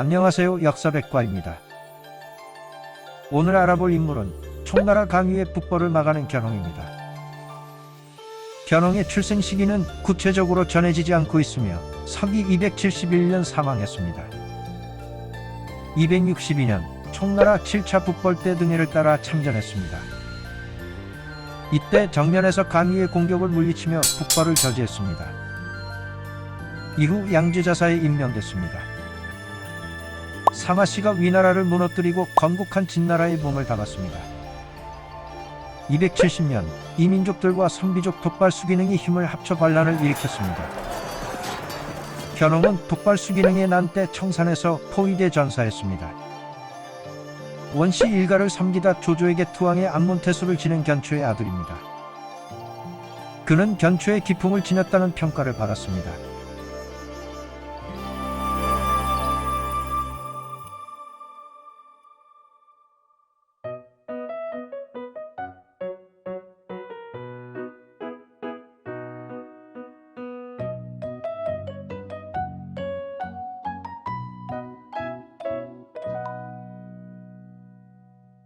안녕하세요 역사백과입니다. 오늘 알아볼 인물은 총나라 강유의 북벌을 막아낸 견홍입니다. 견홍의 출생 시기는 구체적으로 전해지지 않고 있으며 서기 271년 사망했습니다. 262년 총나라 7차 북벌대 등해를 따라 참전했습니다. 이때 정면에서 강유의 공격을 물리치며 북벌을 저지했습니다. 이후 양주자사에 임명됐습니다. 상하씨가 위나라를 무너뜨리고 건국한 진나라의 몸을 담았습니다. 270년 이민족들과 선비족 독발수기능이 힘을 합쳐 반란을 일으켰습니다. 견홍은 독발수기능의 난때 청산에서 포위대 전사했습니다. 원시 일가를 섬기다 조조에게 투항해 안문태수를 지낸 견초의 아들입니다. 그는 견초의 기풍을 지녔다는 평가를 받았습니다.